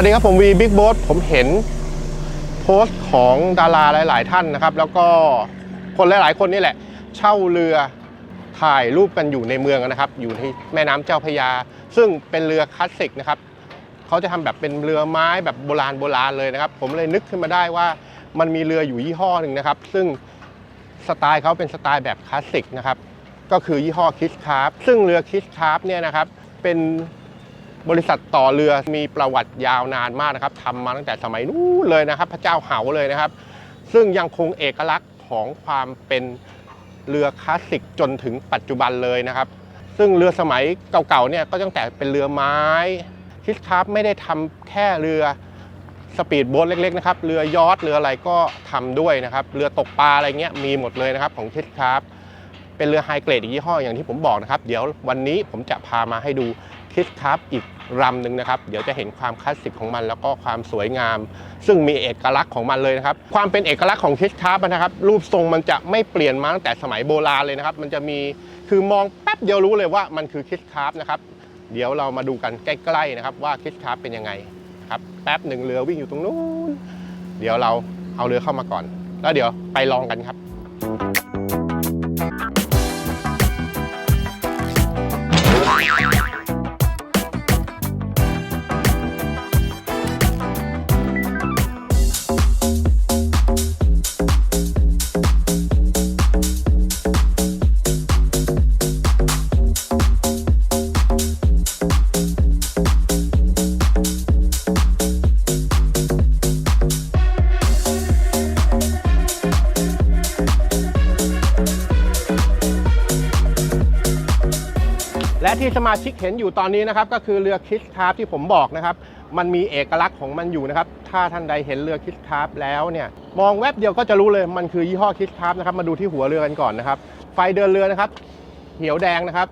วัสดีครับผมวีบิ๊กโบ๊ทผมเห็นโพสต์ของดาราหลาย ๆ ท่านนะครับ แล้วก็คนหลาย ๆ คนนี่แหละ เช่าเรือถ่ายรูปกันอยู่ในเมืองนะครับ อยู่ที่แม่น้ำเจ้าพยา ซึ่งเป็นเรือคลาสสิกนะครับเขาจะทำแบบเป็นเรือไม้แบบโบราณโบราณเลยนะครับ ผมเลยนึกขึ้นมาได้ว่ามันมีเรืออยู่ยี่ห้อหนึ่งนะครับ ซึ่งสไตล์เขาเป็นสไตล์แบบคลาสสิกนะครับ ก็คือยี่ห้อคิสคาร์ฟซึ่งเรือคิสคาร์ฟเนี่ยนะครับ เป็น บริษัทต่อเรือมีประวัติยาวนานมากนะครับทำมาตั้งแต่สมัยนู้นเลยนะครับ พระเจ้าเหาเลยนะครับ ซึ่งยังคงเอกลักษณ์ของความเป็นเรือคลาสสิกจนถึงปัจจุบันเลยนะครับ ซึ่งเรือสมัยเก่าๆเนี่ยก็ตั้งแต่เป็นเรือไม้คิสคาร์ไม่ได้ทำแค่เรือสปีดโบ๊ทเล็กๆนะครับเรือยอทเรืออะไรก็ทำด้วยนะครับ เรือตกปลาอะไรเงี้ยมีหมดเลยนะครับของคิสคาร์ เป็นเรือไฮเกรดอีกยี่ห้ออย่างที่ผมบอกนะครับ เดี๋ยววันนี้ผมจะพามาให้ดูคิดครับอีกลำหนึ่งนะครับ เดี๋ยวจะเห็นความคลาสสิกของมัน แล้วก็ความสวยงาม ซึ่งมีเอกลักษณ์ของมันเลยนะครับ ความเป็นเอกลักษณ์ของคิดครับนะครับ รูปทรงมันจะไม่เปลี่ยนมาตั้งแต่สมัยโบราณเลยนะครับ มันจะมีคือมองแป๊บเดียวรู้เลยว่ามันคือคิดครับนะครับเดี๋ยวเรามาดูกันใกล้ๆนะครับ ว่าคิดครับเป็นยังไงครับแป๊บหนึ่งเรือวิ่งอยู่ตรงนู้นเดี๋ยวเราเอาเรือเข้ามาก่อน แล้วเดี๋ยวไปลองกันครับ ที่สมาชิกเห็นอยู่ตอนนี้นะครับก็คือเรือคิสคาร์ฟที่ผมบอกนะครับ มันมีเอกลักษณ์ของมันอยู่นะครับ ถ้าท่านใดเห็นเรือคิสคาร์ฟแล้วเนี่ยมองแวบเดียวก็จะรู้เลยมันคือยี่ห้อคิสคาร์ฟนะครับมาดูที่หัวเรือกันก่อนนะครับ ไฟเดินเรือนะครับเหียวแดงนะครับ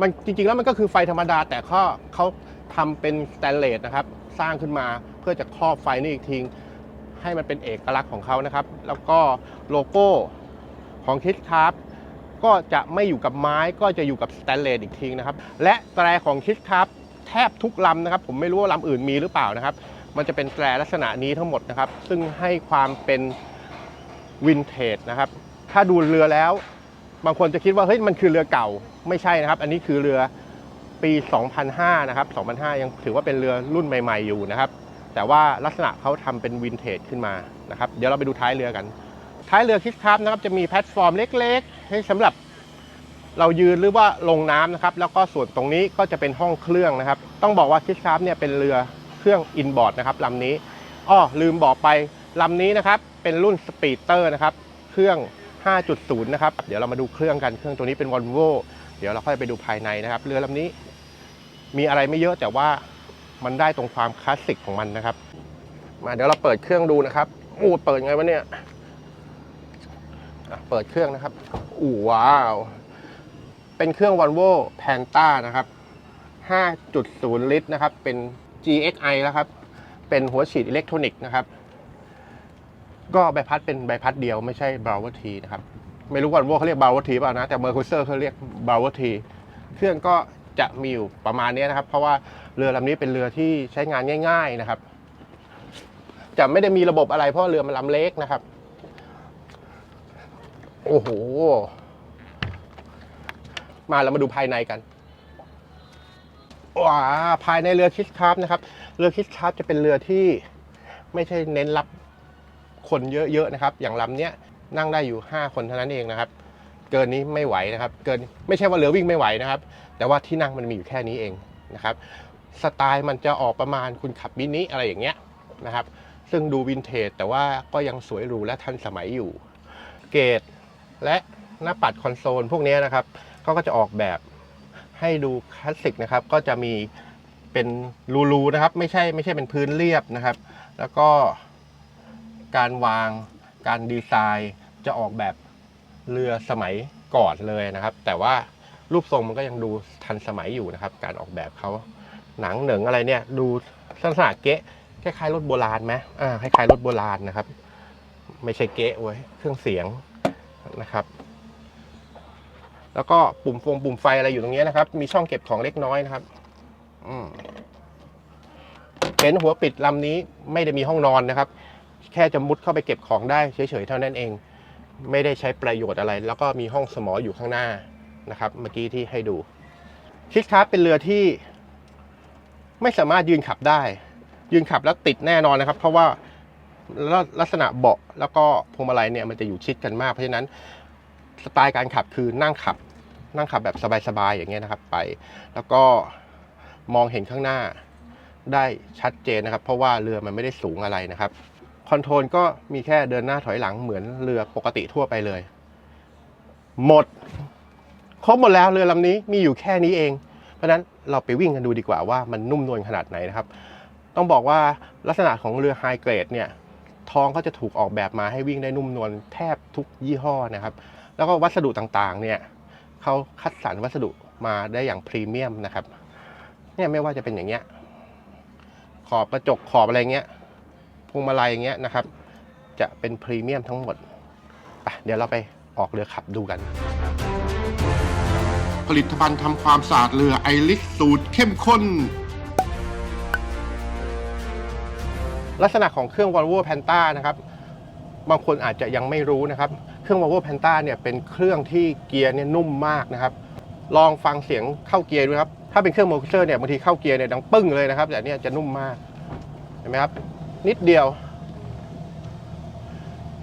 มันจริงๆแล้วมันก็คือไฟธรรมดา แต่เขาเขาทำเป็นสแตนเลสนะครับ สร้างขึ้นมาเพื่อจะครอบไฟนี่อีกทีให้มันเป็นเอกลักษณ์ของเขานะครับ แล้วก็โลโก้ของคิสคาร์ฟ ก็จะไม่อยู่กับไม้ก็จะอยู่กับสแตนเลสอีกทีนะครับ และแตรของคิดครับแทบทุกลำนะครับผมไม่รู้ว่าลำอื่นมีหรือเปล่านะครับ มันจะเป็นแตรลักษณะนี้ทั้งหมดนะครับ ซึ่งให้ความเป็นวินเทจนะครับ ถ้าดูเรือแล้ว บางคนจะคิดว่าเฮ้ยมันคือเรือเก่าไม่ใช่นะครับ อันนี้คือเรือปี 2005 นะครับ 2005 ยังถือว่าเป็นเรือรุ่นใหม่ ๆ อยู่นะครับ แต่ว่าลักษณะเขาทำเป็นวินเทจขึ้นมานะครับ เดี๋ยวเราไปดูท้ายเรือกัน ท้ายเรือคิดครับนะครับจะมีแพลตฟอร์มเล็กๆ ให้สำหรับเรายืนหรือว่าลงน้ำนะครับ แล้วก็ส่วนตรงนี้ก็จะเป็นห้องเครื่องนะครับ ต้องบอกว่าคิดครับเนี่ยเป็นเรือเครื่องอินบอร์ดนะครับลำนี้อ้อลืมบอกไปลำนี้นะครับเป็นรุ่นสปีดเตอร์นะครับเครื่อง 5.0 นะครับ เดี๋ยวเรามาดูเครื่องกันเครื่องตัวนี้เป็นวอลโวเดี๋ยวเราค่อยไปดูภายในนะครับ เรือลำนี้มีอะไรไม่เยอะแต่ว่ามันได้ตรงความคลาสสิกของมันนะครับ มาเดี๋ยวเราเปิดเครื่องดูนะครับอู้เปิดไงวะเนี่ย เปิดเครื่องนะครับอู้ว้าว เป็นเครื่อง Volvo Panta นะครับ 5.0 ลิตรนะครับ เป็น GXI แล้วครับ เป็นหัวฉีดอิเล็กทรอนิกส์นะครับ ก็ใบพัดเป็นใบพัดเดียวไม่ใช่ b r o w e r T นะครับ ไม่รู้ Volvo เขาเรียก b r o w e r T เปล่านะ แต่ Mercury เซอร์เขาเรียก b r o w e r T เครื่องก็จะมีอยู่ประมาณนี้นะครับ เพราะว่าเรือลำนี้เป็นเรือที่ใช้งานง่าย ๆนะครับ จะไม่ได้มีระบบอะไรเพราะเรือมันลำเล็กนะครับ โอ้โห มาเรามาดูภายในกันว้าภายในเรือคิสคาร์ฟนะครับ เรือคิสคาร์ฟจะเป็นเรือที่ไม่ใช่เน้นรับคนเยอะๆนะครับ อย่างลำเนี้ยนั่งได้อยู่ 5 คนเท่านั้นเองนะครับ เกินนี้ไม่ไหวนะครับ เกินไม่ใช่ว่าเรือวิ่งไม่ไหวนะครับ แต่ว่าที่นั่งมันมีอยู่แค่นี้เองนะครับ สไตล์มันจะออกประมาณคุณขับมินิอะไรอย่างเงี้ยนะครับ ซึ่งดูวินเทจแต่ว่าก็ยังสวยหรูและทันสมัยอยู่ เกต และหน้าปัดคอนโซลพวกนี้นะครับเขาก็จะออกแบบให้ดูคลาสสิกนะครับ ก็จะมีเป็นรูๆนะครับ ไม่ใช่ไม่ใช่เป็นพื้นเรียบนะครับ แล้วก็การวางการดีไซน์จะออกแบบเรือสมัยก่อนเลยนะครับ แต่ว่ารูปทรงมันก็ยังดูทันสมัยอยู่นะครับ การออกแบบเขาหนังเหนิงอะไรเนี่ย ดูลักษณะเก๊ะคล้ายๆรถโบราณไหมอ่าคล้ายๆรถโบราณนะครับ ไม่ใช่เก๊ะเว้ยเครื่องเสียง นะครับ แล้วก็ปุ่มฟงปุ่มไฟอะไรอยู่ตรงนี้นะครับ มีช่องเก็บของเล็กน้อยนะครับเห็นหัวปิดลำนี้ไม่ได้มีห้องนอนนะครับ แค่จะมุดเข้าไปเก็บของได้เฉยๆเท่านั้นเอง ไม่ได้ใช้ประโยชน์อะไร แล้วก็มีห้องสมออยู่ข้างหน้านะครับ เมื่อกี้ที่ให้ดูคิดครับเป็นเรือที่ไม่สามารถยืนขับได้ ยืนขับแล้วติดแน่นอนนะครับ เพราะว่า ลักษณะเบาะแล้วก็พวงมาลัยเนี่ยมันจะอยู่ชิดกันมาก เพราะฉะนั้นสไตล์การขับคือนั่งขับ นั่งขับแบบสบายๆอย่างเงี้ยนะครับไป แล้วก็มองเห็นข้างหน้าได้ชัดเจนนะครับ เพราะว่าเรือมันไม่ได้สูงอะไรนะครับคอนโทรลก็มีแค่เดินหน้าถอยหลังเหมือนเรือปกติทั่วไปเลย หมดครบหมดแล้วเรือลำนี้มีอยู่แค่นี้เอง เพราะฉะนั้นเราไปวิ่งกันดูดีกว่าว่ามันนุ่มนวลขนาดไหนนะครับ ต้องบอกว่าลักษณะของเรือไฮเกรดเนี่ย ท้องเขาจะถูกออกแบบมาให้วิ่งได้นุ่มนวลแทบทุกยี่ห้อนะครับ แล้วก็วัสดุต่างๆเนี่ยเขาคัดสรรวัสดุมาได้อย่างพรีเมียมนะครับเนี่ยไม่ว่าจะเป็นอย่างเงี้ยขอบกระจกขอบอะไรเงี้ยพวงมาลัยอย่างเงี้ยนะครับ จะเป็นพรีเมียมทั้งหมดไปเดี๋ยวเราไปออกเรือขับดูกัน ผลิตภัณฑ์ทำความสะอาดเรือไอริสสูตรเข้มข้น ลักษณะของเครื่อง Volvo Penta นะครับบางคนอาจจะยังไม่รู้นะครับ เครื่อง Volvo Penta เนี่ยเป็นเครื่องที่เกียร์เนี่ยนุ่มมากนะครับ ลองฟังเสียงเข้าเกียร์ดูครับ ถ้าเป็นเครื่องโมเ s อร์เนี่ยบางทีเข้าเกียร์เนี่ยดังปึ้งเลยนะครับ แต่เนี่ยจะนุ่มมาก เห็นไหมครับ นิดเดียว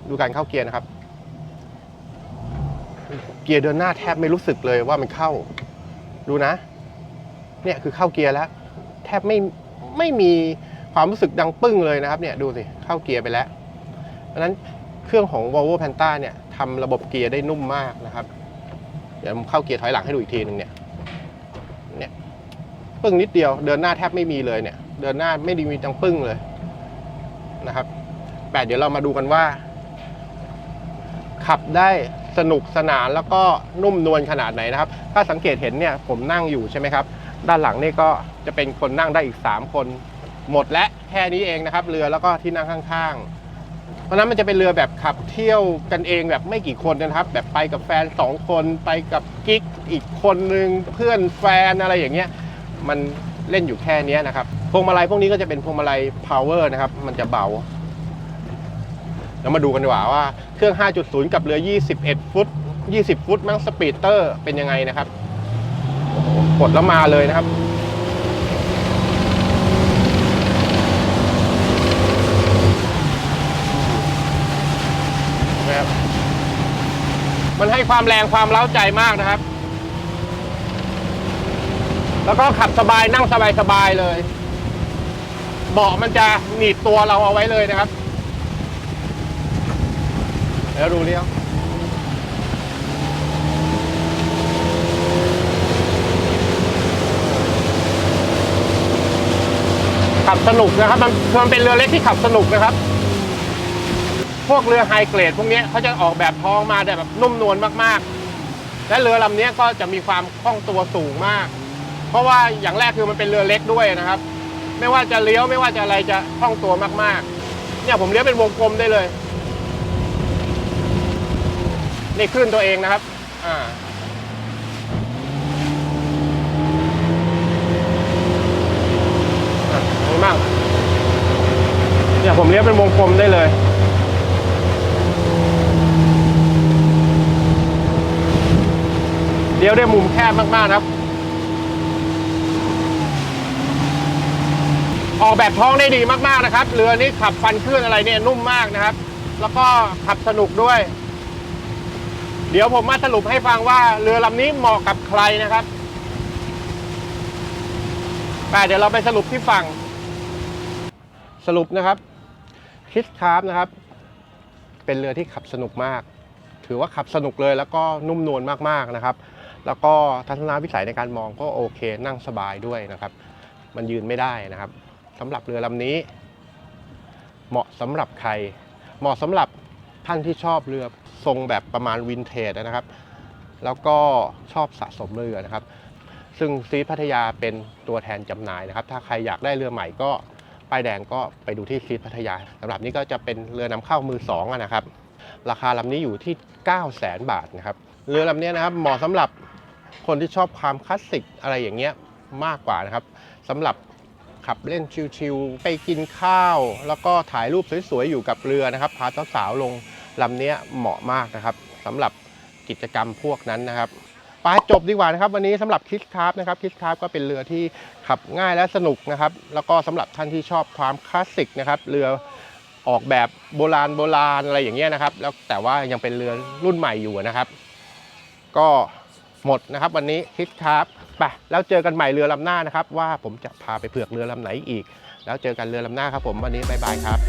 ดูการเข้าเกียร์นะครับ เกียร์เดินหน้าแทบไม่รู้สึกเลยว่ามันเข้า ดูนะ เนี่ยคือเข้าเกียร์แล้ว แทบไม่ไม่มี ความรู้สึกดังปึ้งเลยนะครับเนี่ยดูสิเข้าเกียร์ไปแล้วเพราะนั้นเครื่องของ Volvo Penta เนี่ยทำระบบเกียร์ได้นุ่มมากนะครับ เดี๋ยวผมเข้าเกียร์ถอยหลังให้ดูอีกทีหนึ่งเนี่ยเนี่ยปึ้งนิดเดียวเดินหน้าแทบไม่มีเลยเนี่ย เดินหน้าไม่ไดีมีจังปึ้งเลยนะครับแต่เดี๋ยวเรามาดูกันว่า ขับได้สนุกสนานแล้วก็นุ่มนวลขนาดไหนนะครับ ถ้าสังเกตเห็นเนี่ยผมนั่งอยู่ใช่ไหมครับ ด้านหลังนี่ก็จะเป็นคนนั่งได้อีก 3 คน หมดและแค่นี้เองนะครับ เรือแล้วก็ที่นั่งข้างๆ เพราะนั้นมันจะเป็นเรือแบบขับเที่ยวกันเองแบบไม่กี่คนนะครับ แบบไปกับแฟน2คนไปกับกิ๊กอีกคนนึงเพื่อนแฟนอะไรอย่างเงี้ยมันเล่นอยู่แค่นี้นะครับพวงมาลัยพวกนี้ก็จะเป็นพวงมาลัย power นะครับ มันจะเบาแล้วมาดูกันดีกว่าว่าเครื่อง 5.0 กับเรือ 21 ฟุต 20 ฟุตมั้งสปีดเตอร์เป็นยังไงนะครับกดแล้วมาเลยนะครับ มันให้ความแรงความเล้าใจมากนะครับ แล้วก็ขับสบายนั่งสบายสบายๆเลย เบาะมันจะหนีบตัวเราเอาไว้เลยนะครับ แล้วดูเลี้ยวขับสนุกนะครับ มันมันเป็นเรือเล็กที่ขับสนุกนะครับ พวกเรือไฮเกรดพวกนี้เขาจะออกแบบท้องมาแบบนุ่มนวลมากๆ และเรือลำนี้ก็จะมีความคล่องตัวสูงมาก เพราะว่าอย่างแรกคือมันเป็นเรือเล็กด้วยนะครับ ไม่ว่าจะเลี้ยวไม่ว่าจะอะไรจะคล่องตัวมากๆ เนี่ยผมเลี้ยวเป็นวงกลมได้เลย นี่ขึ้นตัวเองนะครับ อ่าอะนี่มากเนี่ยผมเลี้ยวเป็นวงกลมได้เลย ลี้ยวได้มุมแคบมากๆนะครับ ออกแบบท้องได้ดีมากๆนะครับ เรือนี้ขับฟันขึ้นอะไรเนี่ยนุ่มมากนะครับ แล้วก็ขับสนุกด้วย เดี๋ยวผมมาสรุปให้ฟังว่าเรือลำนี้เหมาะกับใครนะครับแต่เดี๋ยวเราไปสรุปที่ฝั่ง สรุปนะครับคิสคาร์ฟนะครับ เป็นเรือที่ขับสนุกมาก ถือว่าขับสนุกเลยแล้วก็นุ่มนวลมากๆนะครับ แล้วก็ทัศนวิสัยในการมองก็โอเคนั่งสบายด้วยนะครับ มันยืนไม่ได้นะครับสำหรับเรือลำนี้ เหมาะสำหรับใคร เหมาะสำหรับท่านที่ชอบเรือทรงแบบประมาณวินเทจนะครับ แล้วก็ชอบสะสมเรือนะครับ ซึ่งซีพัทยาเป็นตัวแทนจำหน่ายนะครับ ถ้าใครอยากได้เรือใหม่ก็ป้ายแดงก็ไปดูที่ซีพัทยาสำหรับนี้ก็จะเป็นเรือนำเข้ามือสองนะครับ ราคาลำนี้อยู่ที่ 9 0 0 0 0 0 บาทนะครับ เรือลำนี้นะครับเหมาะสำหรับ คนที่ชอบความคลาสสิกอะไรอย่างเงี้ยมากกว่านะครับสำหรับขับเล่นชิลๆไปกินข้าว แล้วก็ถ่ายรูปสวยๆอยู่กับเรือนะครับ พาสาวๆลงลำเนี้ยเหมาะมากนะครับสำหรับกิจกรรมพวกนั้นนะครับไปจบดีกว่านะครับ วันนี้สำหรับคิสคาร์ฟนะครับคิสคาร์ฟก็เป็นเรือที่ขับง่ายและสนุกนะครับ แล้วก็สำหรับท่านที่ชอบความคลาสสิกนะครับเรือออกแบบโบราณโบราณอะไรอย่างเงี้ยนะครับ แล้วแต่ว่ายังเป็นเรือรุ่นใหม่อยู่นะครับ ก็ หมดนะครับ วันนี้คิตครับไปแล้วเจอกันใหม่เรือลำหน้านะครับ ว่าผมจะพาไปเผือกเรือลำไหนอีก แล้วเจอกันเรือลำหน้าครับผมวันนี้บายบายครับ